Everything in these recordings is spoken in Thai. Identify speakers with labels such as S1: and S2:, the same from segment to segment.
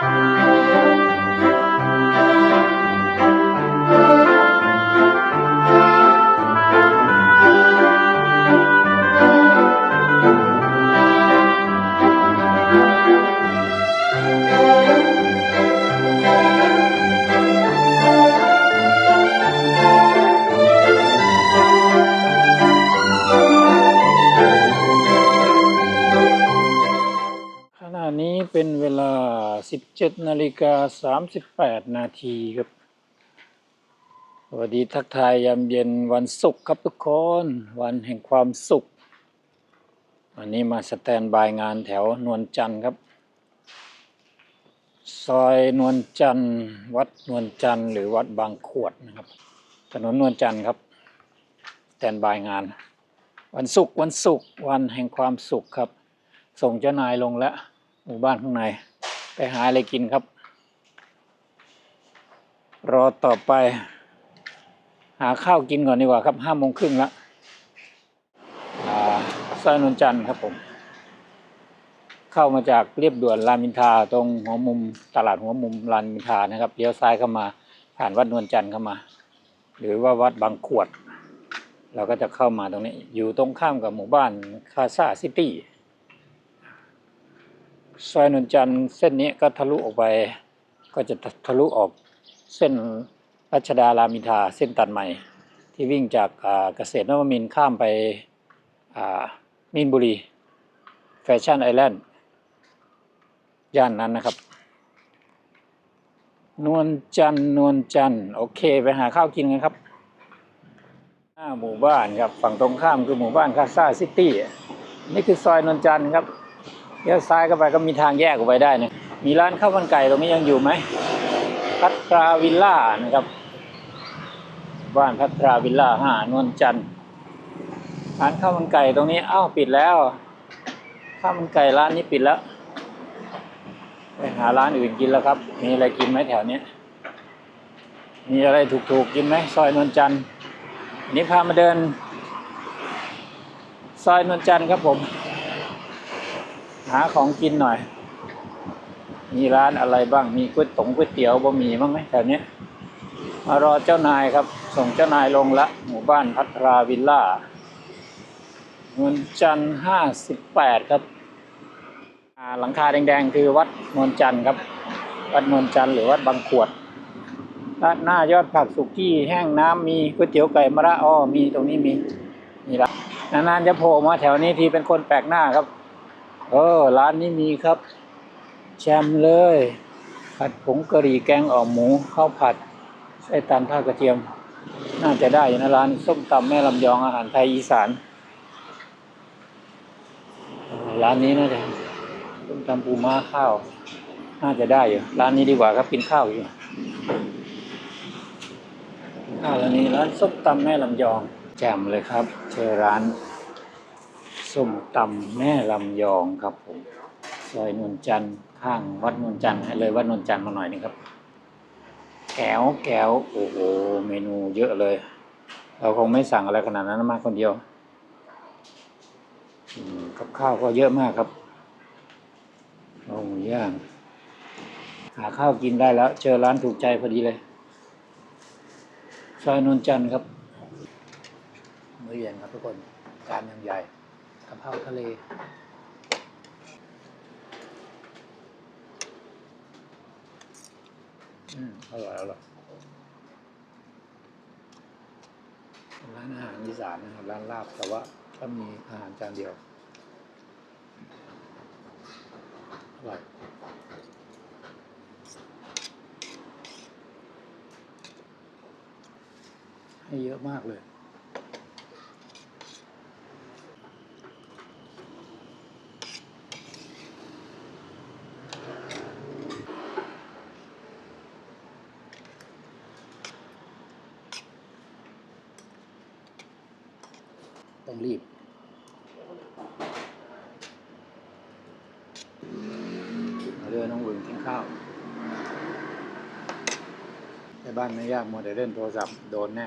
S1: ข 17นาฬิกา38 นาทีครับ สวัสดีทักทายยามเย็นวันศุกร์ครับทุกคน วันแห่งความสุข วันนี้มาสแตนบายงานแถวนวลจันทร์ครับ ซอยนวลจันทร์ วัดนวลจันทร์หรือวัดบางขวดนะครับ ถนนนวลจันทร์ครับ สแตนบายงาน วันศุกร์วันศุกร์วันแห่งความสุขครับ ส่งเจ้านายลงแล้วหมู่บ้านข้างใน ไปหาอะไรกินครับ รอต่อไป หาข้าวกินก่อนดีกว่าครับห้าโมงครึ่งแล้วอ่าซอยนนจันทร์ครับผม เข้ามาจากเรียบด่วนรามอินทาตรงหัวมุมตลาดหัวมุมรามอินทานะครับเลี้ยวซ้ายเข้ามาผ่านวัดนวลจันทร์เข้ามา หรือว่าวัดบางขวด เราก็จะเข้ามาตรงนี้ อยู่ตรงข้ามกับหมู่บ้านคาซาซิตี้ ซอยนนจันทร์เส้นนี้ก็ทะลุออกไป ก็จะทะลุออกเส้นรัชดารามินทาเส้นตัดใหม่ ที่วิ่งจากเกษตรนวมินข้ามไปมีนบุรี แฟชั่นไอแลนด์ย่านนั้นนะครับ นวลจันทร์นวลจันทร์โอเค ไปหาข้าวกินกันครับหน้าหมู่บ้านครับ ฝั่งตรงข้ามคือหมู่บ้านคาซาซิตี้ นี่คือซอยนวลจันทร์ครับ เลี้ยวซ้ายเข้าไปก็มีทางแยกออกไปได้นะมีร้านข้าวมันไก่ตรงนี้ยังอยู่ไหมพัทราวิลล่านะครับ บ้านพัทราวิลล่าห้านวลจันทร์ร้านข้าวมันไก่ตรงนี้อ้าวปิดแล้วข้าวมันไก่ร้านนี้ปิดแล้วไปหาร้านอื่นกินแล้วครับ มีอะไรกินไหมแถวเนี้ยมีอะไรถูกๆกินไหมซอยนวลจันทร์วันนี้พามาเดิน ซอยนวลจันทร์ครับผม หาของกินหน่อย มีร้านอะไรบ้าง มีก๋วยตงก๋วยเตี๋ยวบะหมี่บ้างไหมแถวนี้มารอเจ้านายครับ ส่งเจ้านายลงละ หมู่บ้านพัทราวิลล่าเงินจันทร์ห้าสิบแปดครับหลังคาแดงๆ คือวัดนวลจันทร์ครับ วัดนวลจันทร์หรือวัดบางขวดด้านหน้ายอดผักสุกี้แห้งน้ำมีก๋วยเตี๋ยวไก่มะระอ้อมีตรงนี้มีมีละนานๆจะโผล่มาแถวนี้ทีเป็นคนแปลกหน้าครับ เออ ร้านนี้มีครับ แชมเลย ผัดผงกะหรี่แกงอ่อมหมูข้าวผัดไส้ตันทอดกระเทียม น่าจะได้นะร้านส้มตำแม่ลำยองอาหารไทยอีสานร้านนี้น่าจะส้มตำปูม้าข้าว น่าจะได้อยู่ร้านนี้ดีกว่าครับกินข้าวอยู่ข้าวร้านนี้ร้านส้มตำแม่ลำยองแจ่มเลยครับเจอร้าน ส้มตำแม่ลำยองครับผมซอยนวลจันทร์ข้างวัดนวลจันทร์ให้เลยวัดนวลจันทร์มาหน่อยนึงครับ แก้วแก้วโอ้โหเมนูเยอะเลย เราคงไม่สั่งอะไรขนาดนั้นมาคนเดียวกับข้าวก็เยอะมากครับโอ้หมูย่างหาข้าวกินได้แล้ว เจอร้านถูกใจพอดีเลยซอยนวลจันทร์ครับ มื้อเย็นครับทุกคนจานยังใหญ่ กะเพราทะเลอืมอร่อยอร่อยร้านอาหารอีสานนะครับร้านลาบแต่ว่าก็มีอาหารจานเดียวอร่อยให้เยอะมากเลย ต้องรีบเดินน้องบุญกินข้าวในบ้านไม่ยากมัวแต่เล่นโทรศัพท์โดนแน่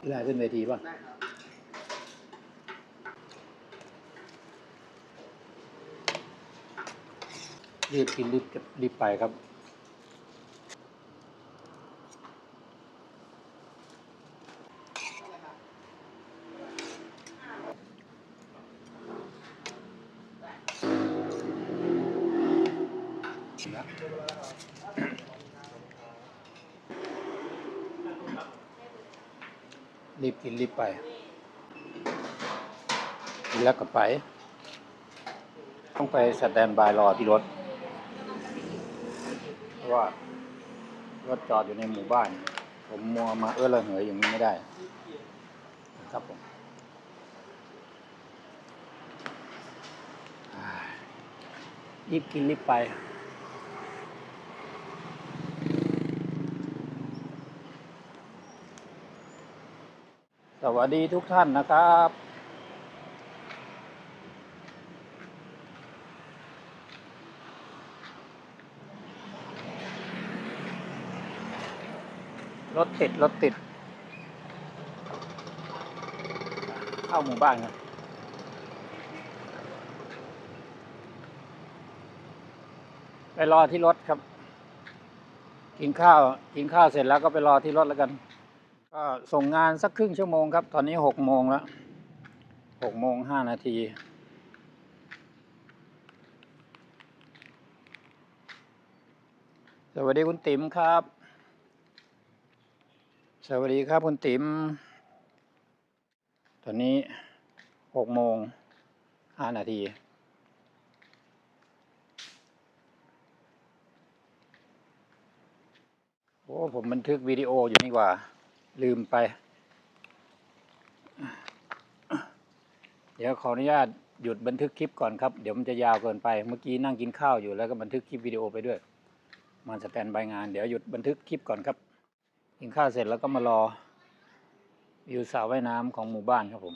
S1: เวลาขึ้นเวทีป่ะ รีบกินรีบรีบไปครับ รีบกินรีบไป แล้วก็ไป ต้องไปสแตนบายรอที่รถ ราะว่ารถจอดอยู่ในหมู่บ้าน ผมมัวมาเอื้อระเหยอย่างนี้ไม่ได้ ครับผมอ่ารีบกินรีบไปสวัสดีทุกท่านนะครับ รถติด รถติด เข้าหมู่บ้านครับไปรอที่รถครับ กินข้าว กินข้าวเสร็จแล้วก็ไปรอที่รถแล้วกัน ก็ส่งงานสักครึ่งชั่วโมงครับ ตอนนี้หกโมงแล้วหกโมงห้านาทีสวัสดีคุณติ๋มครับ สวัสดีครับคุณติ๋ม ตอนนี้หกโมงห้านาที โอ้ผมบันทึกวิดีโออยู่นี่ว่า ลืมไป เดี๋ยวขออนุญาตหยุดบันทึกคลิปก่อนครับ เดี๋ยวมันจะยาวเกินไป เมื่อกี้นั่งกินข้าวอยู่แล้วก็บันทึกคลิปวิดีโอไปด้วยมาสแตนบายงาน เดี๋ยวหยุดบันทึกคลิปก่อนครับ กินข้าวเสร็จแล้วก็มารอวิวสระว่ายน้ำของหมู่บ้านครับผม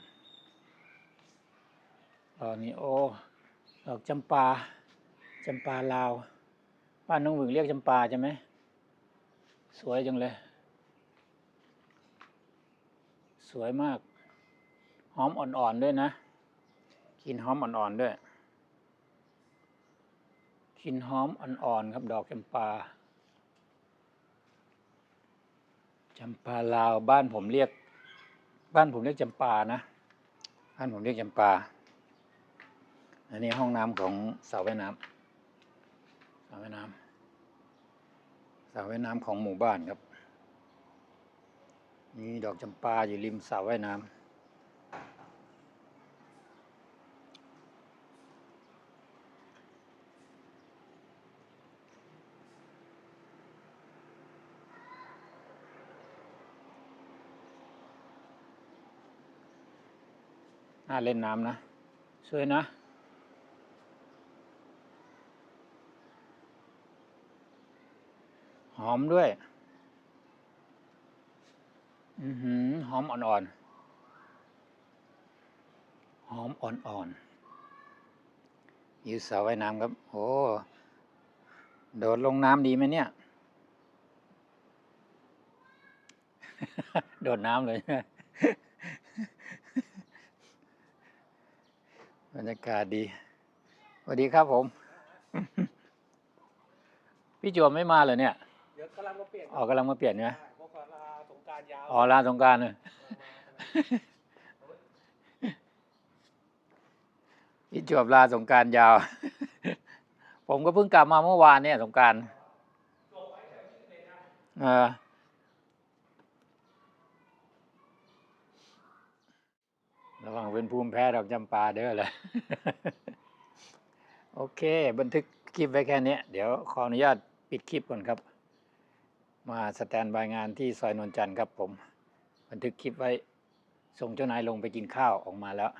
S1: ตอนนี้โอ้ดอกจำปาจำปาลาว บ้านน้องหวึงเรียกจำปาใช่ไหม สวยจังเลย สวยมาก หอมอ่อนๆด้วยนะกลินหอมอ่อนๆด้วยกลินหอมอ่อนๆครับดอกจำปา จำปาลาวบ้านผมเรียก บ้านผมเรียกจำปานะ บ้านผมเรียกจำปา อันนี้ห้องน้ำของสระว่ายน้ำสระว่ายน้ำสระว่ายน้ำของหมู่บ้านครับ มีดอกจำปาอยู่ริมสระว่ายน้ำ น่าเล่นน้ำนะ สวยนะหอมด้วย อือหือ หอมอ่อนๆ หอมอ่อนๆอยู่สระว่ายน้ำครับ โอ้ โดดลงน้ำดีไหมเนี่ย โดดน้ำเลย บรรยากาศดีสวัสดีครับผม พี่จวบไม่มาเลยเนี่ย
S2: เดี๋ยวกำลังมาเปลี่ยน
S1: ออกกำลังมาเปลี่ยนใช่ไหม
S2: เพราะก่อนลาสงกรารยาว
S1: อ๋อลาสงกรารเลยพี่จวบลาสงกรารยาว ผมก็เพิ่งกลับมาเมื่อวานเนี่ยสงกรารเออ ระวังเป็นภูมิแพ้ดอกจำปาเด้อเลยโอเค บันทึกคลิปไว้แค่นี้เดี๋ยวขออนุญาตปิดคลิปก่อนครับ มาสแตนบายงานที่ซอยนนจันทร์ครับผม บันทึกคลิปไว้ส่งเจ้านายลงไปกินข้าวออกมาแล้ว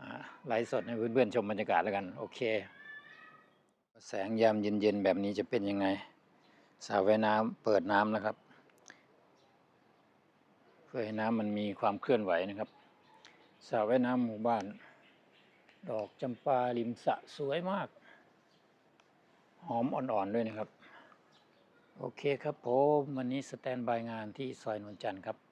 S1: อ่าไลฟ์สดให้เพื่อนๆชมบรรยากาศแล้วกัน โอเค แสงยามเย็นๆแบบนี้จะเป็นยังไงสระว่ายน้ำเปิดน้ำนะครับ เพื่อให้น้ำมันมีความเคลื่อนไหวนะครับ สระว่ายน้ำหมู่บ้าน ดอกจำปาริมสระสวยมาก หอมอ่อนๆด้วยนะครับ โอเคครับผม วันนี้สแตนบายงานที่ซอยนวลจันทร์ครับ